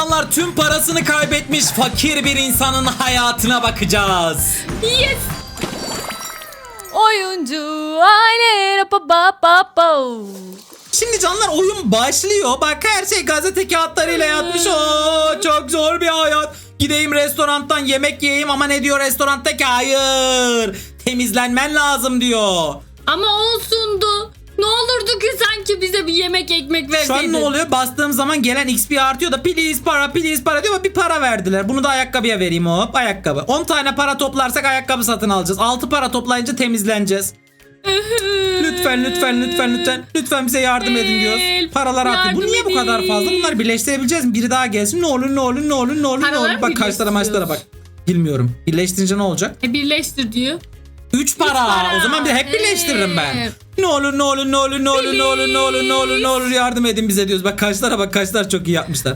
canlar tüm parasını kaybetmiş fakir bir insanın hayatına bakacağız. Yes. Oyuncu aile pa pa pa pa. Şimdi canlar oyun başlıyor. Bak her şey gazete kağıtlarıyla yatmış. Oo, çok zor bir hayat. Gideyim restorantan yemek yiyeyim ama ne diyor restorandaki? Hayır. Temizlenmen lazım diyor. Ama olsundu. Ne olurdu ki sanki bize bir yemek ekmek verseydin. Şu an ne oluyor? Bastığım zaman gelen XP artıyor da please para please para diyor ama bir para verdiler. Bunu da ayakkabıya vereyim hop ayakkabı. 10 tane para toplarsak ayakkabı satın alacağız. 6 para toplayınca temizleneceğiz. Lütfen lütfen lütfen lütfen lütfen bize yardım edin diyoruz. Paralar artıyor. Bu niye bu kadar fazla? Bunları birleştirebileceğiz mi? Biri daha gelsin. Ne olur ne olur ne olur ne olur ne olur. Bak kaçlara maçlara bak. Bilmiyorum. Birleştirince ne olacak? E, birleştir diyor. 3 para. para. O zaman bir hep birleştiririm ben. Evet. Ne olur ne olur ne olur ne olur ne olur ne olur ne olur ne olur yardım edin bize diyoruz. Bak kaçlara bak kaçlar çok iyi yapmışlar.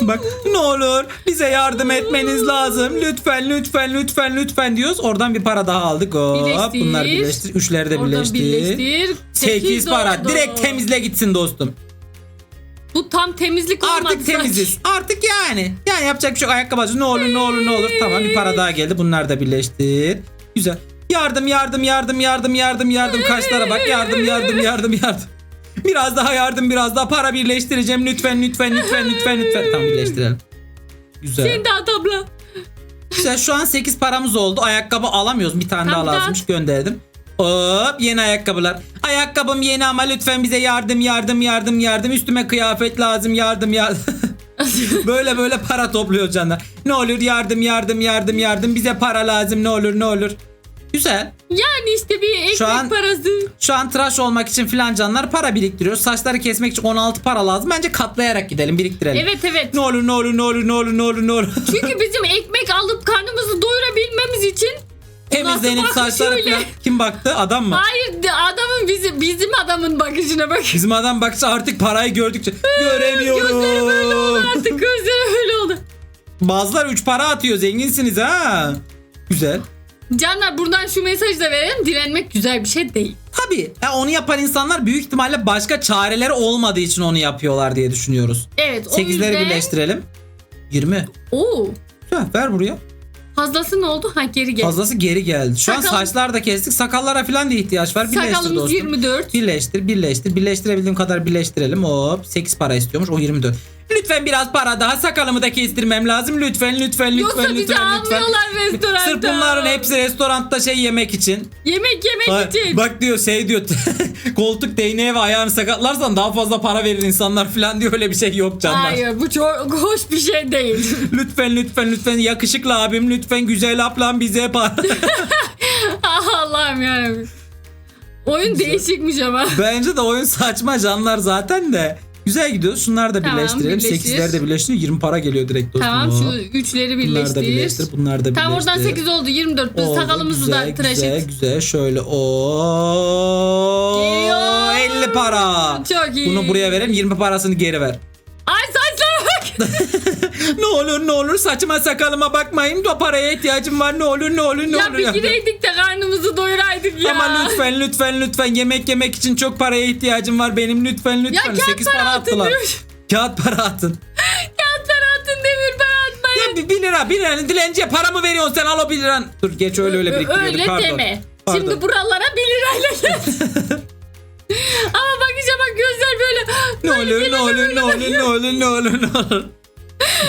Bak ne olur bize yardım etmeniz lazım. Lütfen lütfen lütfen lütfen diyoruz. Oradan bir para daha aldık. Hop Birleştir. bunlar birleştir. Üçleri de Oradan birleştir. birleştir. 8 para. oldu. Direkt temizle gitsin dostum. Bu tam temizlik olmadı Artık temiziz. Artık yani. Yani yapacak bir şey yok. Ayakkabı alacağız. Ne olur ne olur ne olur. Tamam bir para daha geldi. Bunlar da birleştir. Güzel. Yardım yardım yardım yardım yardım yardım. Kaçlara bak. Yardım yardım yardım yardım. Biraz daha yardım biraz daha para birleştireceğim. Lütfen lütfen lütfen lütfen lütfen. Tamam birleştirelim. Güzel. Sen at abla. Güzel şu an 8 paramız oldu. Ayakkabı alamıyoruz. Bir tane Tamam, daha daha lazımmış gönderdim. Hop yeni ayakkabılar. Ayakkabım yeni ama lütfen bize yardım yardım yardım yardım. Üstüme kıyafet lazım yardım yardım. böyle böyle para topluyor canlar. Ne olur yardım yardım yardım yardım. Bize para lazım ne olur ne olur. Güzel. Yani işte bir ekmek Şu an- parası. Şu an tıraş olmak için filan canlar para biriktiriyor. Saçları kesmek için 16 para lazım. Bence katlayarak gidelim biriktirelim. Evet evet. Ne olur ne olur ne olur ne olur ne olur ne olur. Çünkü bizim ekmek alıp karnımızı doyurabilmemiz için Temizlenip saçları şöyle? falan. Kim baktı? Adam mı? Hayır adamın bizim bizim adamın bakışına bak. Bizim adam baksa artık parayı gördükçe göremiyorum. Gözleri böyle oldu artık gözleri öyle oldu. Bazılar 3 para atıyor zenginsiniz ha. Güzel. Canlar buradan şu mesajı da verelim. Direnmek güzel bir şey değil. Tabii ya onu yapan insanlar büyük ihtimalle başka çareleri olmadığı için onu yapıyorlar diye düşünüyoruz. Evet o 8'leri yüzden... birleştirelim. 20. Oo, Güzel, ver buraya. fazlası ne oldu? Ha geri gel. Fazlası geri geldi. Şu an Sakal- saçlar da kestik. Sakallara falan da ihtiyaç var. Birleştir Sakalımız dostum. 24. Birleştir, birleştir. Birleştirebildiğim kadar birleştirelim. Hop 8 para istiyormuş. O 24. Lütfen biraz para daha sakalımı da kestirmem lazım. Lütfen lütfen lütfen Yoksa bizi lütfen lütfen. almıyorlar restoranda. Sırf bunların hepsi restoranda şey yemek için. Yemek yemek Bak, için. bak diyor şey diyor koltuk değneği ve ayağını sakatlarsan daha fazla para verir insanlar falan diyor öyle bir şey yok canlar. Hayır bu çok hoş bir şey değil. Lütfen lütfen lütfen yakışıklı abim lütfen güzel ablam bize para. Ah, Allah'ım yarabbim. Oyun değişikmiş ama. Bence de oyun saçma canlar zaten de. Güzel gidiyoruz. Şunları da Tamam, birleştirelim. birleştir. 8'leri de birleştiriyor. 20 para geliyor direkt dostum. tamam şu üçleri Bunlar da birleştir. birleştir. Bunlar da birleştir. Tamam oradan 8 oldu 24. Biz Oldu. sakalımızı güzel, da tıraş güzel, et. Güzel şöyle. Geliyor. 50 para. Çok iyi. Bunu buraya verelim 20 parasını geri ver. Ay saçlara bak. ne olur ne olur saçıma sakalıma bakmayın. O paraya ihtiyacım var. Ne olur ne olur ne ya olur. bir gireydik de karnımızı doyuraydık ya. Ama lütfen lütfen lütfen yemek yemek için çok paraya ihtiyacım var benim lütfen Ya lütfen. kağıt 8 para para attılar. diyor. Kağıt para atın. Kağıt para atın demir para atmayın. Ya bir, bir lira bir lira dilenciye para mı veriyorsun sen al o bir liran. Dur geç öyle öyle biriktiriyorduk Öyle pardon. deme. Pardon. Şimdi buralara 1 lirayla. Ama bakınca bak gözler böyle. Ne olur ne olur ne olur ne olur ne olur ne olur.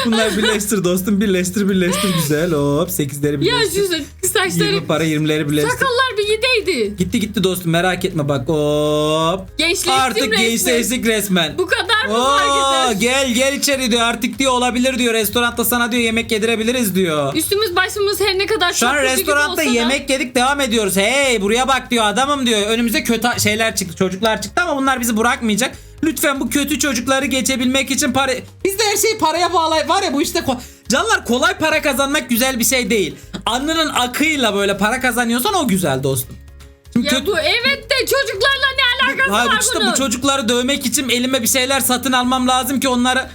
Bunlar birleştir dostum birleştir birleştir güzel hop 8'leri Ya birleştir. şu saçları 20 para 20'leri birleştir. sakallar bir gideydi. Gitti gitti dostum merak etme bak hop. Gençleştim Artık resmen. gençleştik resmen. Bu kadar mı Oo, fark eder? gel gel içeri diyor artık diyor olabilir diyor restoranda sana diyor yemek yedirebiliriz diyor. Üstümüz başımız her ne kadar Şu an kötü gibi restoranda olsa da- yemek yedik devam ediyoruz. Hey buraya bak diyor adamım diyor. Önümüze kötü şeyler çıktı çocuklar çıktı ama bunlar bizi bırakmayacak. Lütfen bu kötü çocukları geçebilmek için para... Bizde her şey paraya bağlı. Var ya bu işte... ko- Canlar kolay para kazanmak güzel bir şey değil. Alnının akıyla böyle para kazanıyorsan o güzel dostum. Şimdi Ya kötü... bu evet de çocuklarla ne alakası Hayır var işte bunun? bu çocukları dövmek için elime bir şeyler satın almam lazım ki onları...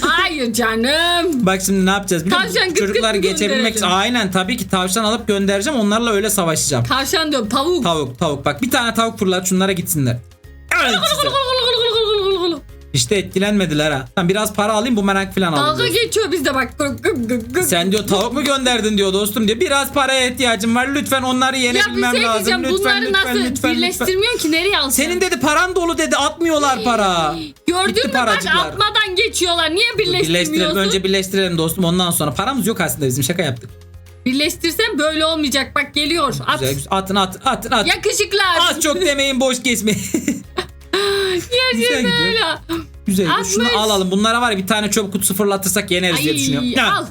Hayır canım. Bak şimdi ne yapacağız biliyor musun? Tavşan gıt gıt Çocukları mı geçebilmek için... Aynen tabii ki tavşan alıp göndereceğim onlarla öyle savaşacağım. Tavşan diyorum tavuk. Tavuk tavuk bak bir tane tavuk fırlat şunlara gitsinler. Evet. İşte etkilenmediler ha. Tamam biraz para alayım bu merak falan Dalga alayım. geçiyor bizde bak. Gık gık gık gık. Sen diyor tavuk mu gönderdin diyor dostum diyor. Biraz paraya ihtiyacım var. Lütfen onları ya bir yenebilmem şey lazım. diyeceğim. Lütfen, Bunları lütfen, nasıl lütfen, lütfen. birleştirmiyorsun ki nereye alsın? Senin dedi paran dolu dedi atmıyorlar para. Gördün Gitti mü bak atmadan geçiyorlar. Niye birleştirmiyorsun? Birleştirelim. Önce birleştirelim dostum. Ondan sonra paramız yok aslında bizim şaka yaptık. Birleştirsen böyle olmayacak. Bak geliyor. At. Güzel, güzel. Atın atın atın atın. Yakışıklar. Az çok demeyin boş güzel Gerçekten öyle. Güzel. Atmış. Şunu alalım. Bunlara var ya bir tane çöp kutusu fırlatırsak yeneriz diye düşünüyorum. Ay, Ha, al.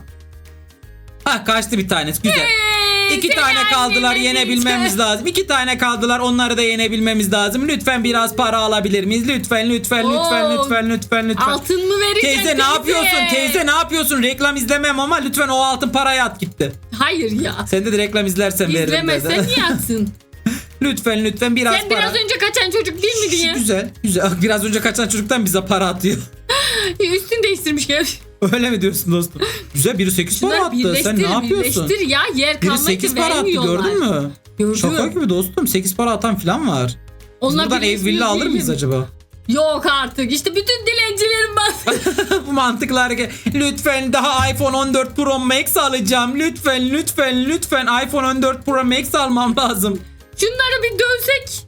ha, kaçtı bir tanesi. Güzel. Hey, İki tane kaldılar yenebilmemiz diyeceğim. lazım. İki tane kaldılar onları da yenebilmemiz lazım. Lütfen biraz para alabilir miyiz? Lütfen lütfen lütfen Oo. lütfen lütfen lütfen. Altın mı vereceksin? Teyze ne yapıyorsun? Teyze ne yapıyorsun? Reklam izlemem ama lütfen o altın paraya at gitti. Hayır ya. Sen de reklam izlersen veririm İzlemezsen dedi. niye atsın? Lütfen lütfen biraz Sen para. biraz önce kaçan çocuk değil mi diye. Güzel güzel. Biraz önce kaçan çocuktan bize para atıyor. Üstünü değiştirmiş gel. Öyle mi diyorsun dostum? Güzel biri 8 para attı. Sen ne yapıyorsun? birleştir ya. Yer Biri kalmak 8 için para attı gördün mü? Gördüm. Şaka gibi dostum 8 para atan falan var. Onlar buradan ev villa alır mıyız acaba? Yok artık. İşte bütün dilencilerin bas. Bu mantıklar ki lütfen daha iPhone 14 Pro Max alacağım. Lütfen lütfen lütfen iPhone 14 Pro Max almam lazım. Şunları bir dövsek.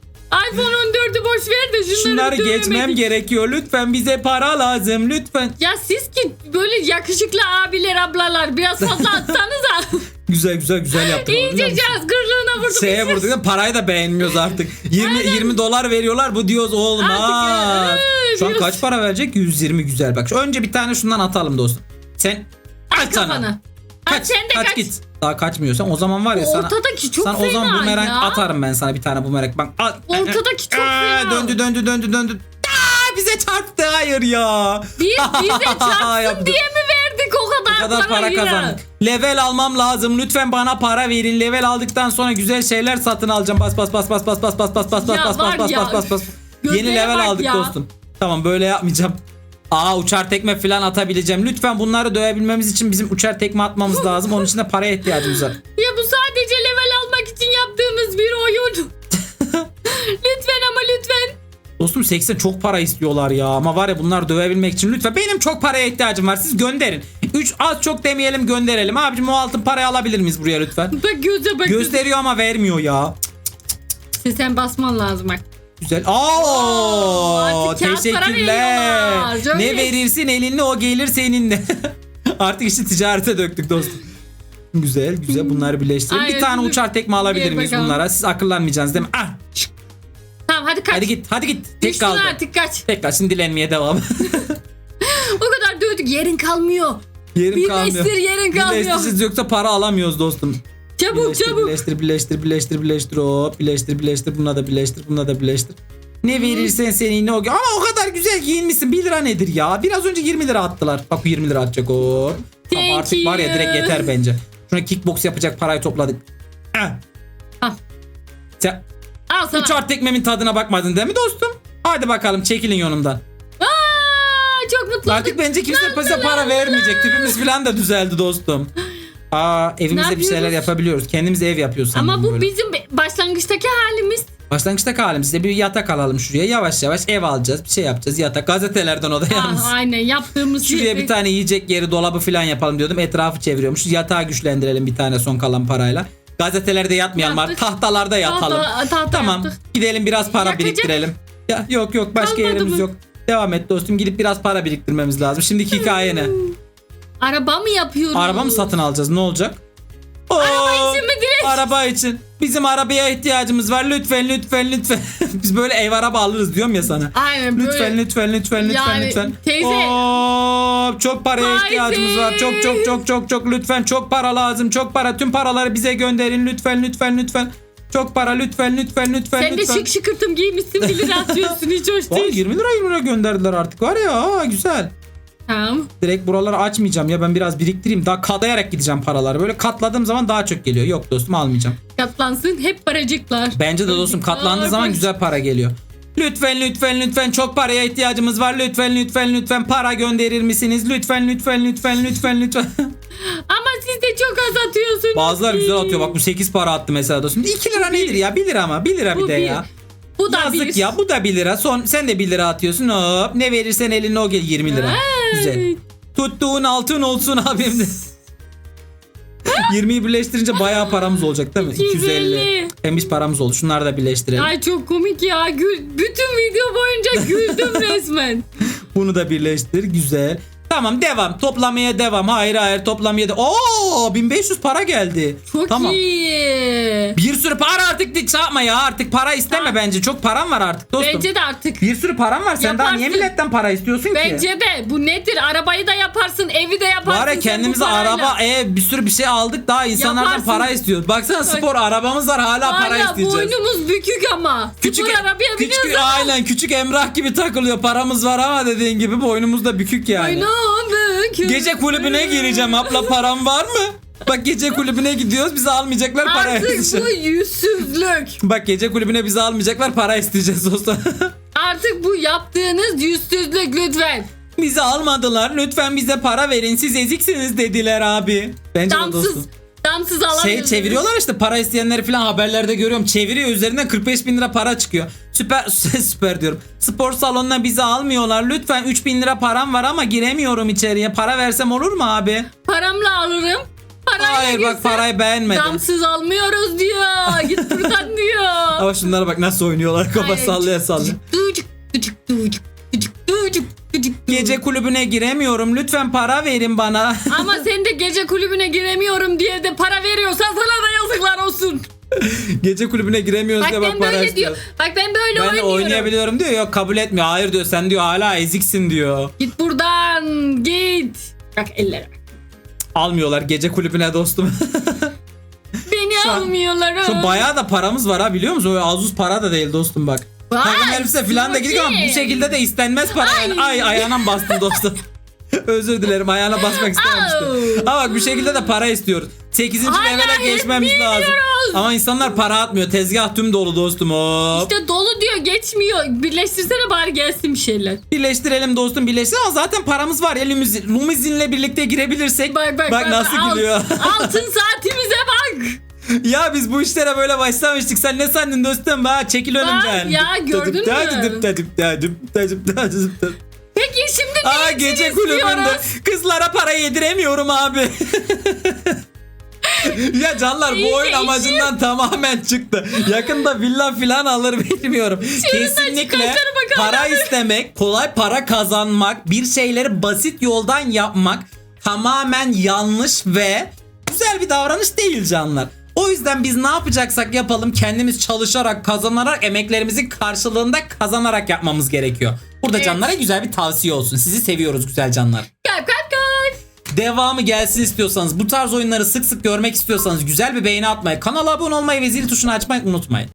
iPhone 14'ü boş ver de şunları, Şunları bir geçmem gerekiyor. Lütfen bize para lazım. Lütfen. Ya siz ki böyle yakışıklı abiler ablalar biraz fazla atsanıza. Güzel güzel güzel yaptık. İyice caz gırlığına vurduk. Şeye vurduk da parayı da beğenmiyoruz artık. 20 20 dolar veriyorlar bu diyoruz olmaz. Artık, ee, Şu an kaç para verecek? 120 güzel bak. Önce bir tane şundan atalım dostum. Sen aç sana. kafana. Kaç, At sen de kaç, kaç. git. Daha kaçmıyorsan o zaman var ya sana. Ortadaki çok sana fena o zaman bumerang ya. atarım ben sana bir tane bumerang. Bak. at- Ortadaki çok Aa, fena. Döndü döndü döndü döndü. Aa, bize çarptı hayır ya. Biz bize çarpsın diye mi verdik o kadar, Bu kadar para ya? kazandık. Level almam lazım. Lütfen bana para verin. Level aldıktan sonra güzel şeyler satın alacağım. Bas bas bas bas bas bas bas bas bas bas bas bas bas bas bas. Yeni level aldık ya. dostum. Tamam böyle yapmayacağım. Aa uçar tekme falan atabileceğim. Lütfen bunları dövebilmemiz için bizim uçar tekme atmamız lazım. Onun için de paraya ihtiyacımız var. Ya bu sadece level almak için yaptığımız bir oyun. lütfen ama lütfen. Dostum 80 çok para istiyorlar ya. Ama var ya bunlar dövebilmek için lütfen. Benim çok paraya ihtiyacım var. Siz gönderin. 3 az çok demeyelim gönderelim. Abicim o altın parayı alabilir miyiz buraya lütfen? Bak göze bak. Gösteriyor ama vermiyor ya. Sen basman lazım bak. Güzel. Aa, teşekkürler. Ne verirsin elinle o gelir seninle. artık işi ticarete döktük dostum. Güzel güzel bunları birleştirelim. Bir tane uçar tekme alabilir Bir miyiz bakalım. bunlara? Siz akıllanmayacaksınız değil mi? Ah. Tamam hadi kaç. hadi git hadi git. Tek Düştün kaldı. artık kaç. Tekrar şimdi dilenmeye devam. O kadar dövdük yerin kalmıyor. Yerim kalmıyor. Birleştir yerin kalmıyor. Birleştirsiz yoksa para alamıyoruz dostum. Çabuk birleştir, çabuk. Birleştir, birleştir, birleştir, birleştir. Hop, birleştir, birleştir. Buna da birleştir, buna da birleştir. Ne verirsen seninle o. Ama o kadar güzel giyinmişsin. 1 lira nedir ya? Biraz önce 20 lira attılar. Bak bu 20 lira atacak o. Tamam, Thank artık var ya direkt you. yeter bence. Şuna kickbox yapacak parayı topladık. Ah. Al. Sen Al sana. uçar tekmemin tadına bakmadın değil mi dostum? Hadi bakalım çekilin yolumdan. Aa, çok mutlu Artık bence kimse bize para vermeyecek. Tipimiz falan da düzeldi dostum. Aa evimizde bir şeyler yapıyoruz? yapabiliyoruz. Kendimiz ev yapıyoruz Ama sanırım bu böyle. bizim başlangıçtaki halimiz. Başlangıçta halim size bir yatak alalım şuraya. Yavaş yavaş ev alacağız. Bir şey yapacağız. Yatak gazetelerden o da yalnız. Ah, aynen yaptığımız Şuraya bir tane yiyecek yeri dolabı falan yapalım diyordum. Etrafı çeviriyormuş. Yatağı güçlendirelim bir tane son kalan parayla. Gazetelerde yatmayalım Yaptık. artık. Tahtalarda yatalım. Tahta- tahta tamam. yaptık. Gidelim biraz para Yakacak. biriktirelim. Ya, yok yok başka Kalmadı yerimiz mı? yok. Devam et dostum. Gidip biraz para biriktirmemiz lazım. Şimdiki hikaye ne? Araba mı yapıyoruz? Araba mı satın alacağız? Ne olacak? Oo, Araba için mi direkt? Araba için. Bizim arabaya ihtiyacımız var. Lütfen lütfen lütfen. Biz böyle ev araba alırız diyorum ya sana. Aynen böyle. Lütfen lütfen lütfen lütfen Yani lütfen. teyze- Oo, çok paraya Haydi. ihtiyacımız var. Çok çok çok çok çok lütfen çok para lazım. Çok para. Tüm paraları bize gönderin lütfen lütfen lütfen. Çok para lütfen lütfen lütfen Sen de lütfen. şık şıkırtım giymişsin 1 lira atıyorsun hiç hoş değil. 20 lira 20 lira gönderdiler artık var ya güzel. Tamam. Direkt buraları açmayacağım ya ben biraz biriktireyim. Daha katlayarak gideceğim paraları. Böyle katladığım zaman daha çok geliyor. Yok dostum almayacağım. Katlansın hep paracıklar. Bence de dostum katlandığı zaman güzel para geliyor. Lütfen lütfen lütfen çok paraya ihtiyacımız var. Lütfen lütfen lütfen para gönderir misiniz? Lütfen lütfen lütfen lütfen lütfen. Ama siz de çok az atıyorsunuz. Bazılar güzel atıyor. Bak bu 8 para attı mesela dostum. 2 lira nedir ya? 1 lira ama. 1 lira bir Bu de bir. ya. Bu da Yazık bir. ya bu da 1 lira. Son sen de 1 lira atıyorsun. Hop ne verirsen eline o gel 20 lira. Güzel. Tuttuğun altın olsun abim de. 20'yi birleştirince bayağı paramız olacak değil mi? 250. Temiz paramız oldu. Şunları da birleştirelim. Ay çok komik ya. Gül, bütün video boyunca güldüm resmen. Bunu da birleştir. Güzel. Tamam devam. Toplamaya devam. Hayır hayır toplamaya da. Oo 1500 para geldi. Çok tamam. iyi. Bir sürü para artık dik yapma ya. Artık para isteme Tamam. bence. Çok param var artık dostum. Bence de artık. Bir sürü param var. Sen daha niye Yaparsın. milletten para istiyorsun ki? Bence de. Bu nedir? Arabayı da yaparsın, evi de yaparsın. Var ya kendimize araba, ev bir sürü bir şey aldık daha insanlardan Yaparsın. para istiyoruz. Baksana spor arabamız var hala para Hala isteyeceğiz. boynumuz bükük ama. Küçük, Spor arabaya küçük aynen küçük Emrah gibi takılıyor. Paramız var ama dediğin gibi boynumuz da bükük yani. Boynum. Gece kulübüne gireceğim abla param var mı? Bak gece kulübüne gidiyoruz bizi almayacaklar para Artık isteyeceğiz. bu yüzsüzlük. Bak gece kulübüne bizi almayacaklar para isteyeceğiz dostum. Artık bu yaptığınız yüzsüzlük lütfen. bizi almadılar lütfen bize para verin siz eziksiniz dediler abi. Bence de dostum. Damsız. Damsız Şey alamıyorsunuz. çeviriyorlar işte para isteyenleri falan haberlerde görüyorum. Çeviriyor üzerinden 45 bin lira para çıkıyor. Süper süper diyorum. Spor salonuna bizi almıyorlar. Lütfen 3 bin lira param var ama giremiyorum içeriye. Para versem olur mu abi? Paramla alırım. Parayla Hayır bak girsem parayı beğenmedim. Damsız almıyoruz diyor. Git buradan diyor. Ama şunlara bak nasıl oynuyorlar kafa Ay, sallaya sallaya. Ducuk, ducuk, ducuk, ducuk, ducuk, ducuk. Gece kulübüne giremiyorum. Lütfen para verin bana. Ama sen de gece kulübüne giremiyorum diye de para veriyorsan sana da yazıklar olsun. Gece kulübüne giremiyoruz Bak diye ben bak para böyle istiyor. diyor. Bak ben böyle Ben oynuyorum. oynayabiliyorum diyor. Yok kabul etmiyor. Hayır diyor. Sen diyor hala eziksin diyor. Git buradan git. Bak ellere. Almıyorlar gece kulübüne dostum. Beni Şu an- almıyorlar. Şu bayağı da paramız var ha biliyor musun? Öyle az uz para da değil dostum bak. Vay, Takım elbise falan da gidiyor ama bu bakayım. şekilde de istenmez para. yani. Ay. Ay ayağına mı bastın dostum? Özür dilerim ayağına basmak istememiştim. Ama bak bu şekilde de para istiyoruz. 8. Hala levele geçmemiz lazım. Ama insanlar para atmıyor. Tezgah tüm dolu dostum. Hop. İşte dolu diyor geçmiyor. Birleştirsene bari gelsin bir şeyler. Birleştirelim dostum birleştir ama zaten paramız var limuzin, limuzinle birlikte girebilirsek. Bak bak bak. nasıl Al- gülüyor. Altın saatimize bak. ya biz bu işlere böyle başlamıştık. Sen ne sandın dostum? Ha çekil önümden. ya, gördün mü? Şimdi ne Aa gece kulübünde istiyoruz? kızlara para yediremiyorum abi. ya canlar bu İyice oyun içim. amacından tamamen çıktı. Yakında villa filan alır bilmiyorum. Kesinlikle bakalım. para istemek, kolay para kazanmak, bir şeyleri basit yoldan yapmak tamamen yanlış ve güzel bir davranış değil canlar. O yüzden biz ne yapacaksak yapalım kendimiz çalışarak, kazanarak, emeklerimizin karşılığında kazanarak yapmamız gerekiyor. Burada Evet. canlara güzel bir tavsiye olsun. Sizi seviyoruz güzel canlar. Kalp kalp kalp. Devamı gelsin istiyorsanız, bu tarz oyunları sık sık görmek istiyorsanız güzel bir beğeni atmayı, kanala abone olmayı ve zil tuşunu açmayı unutmayın.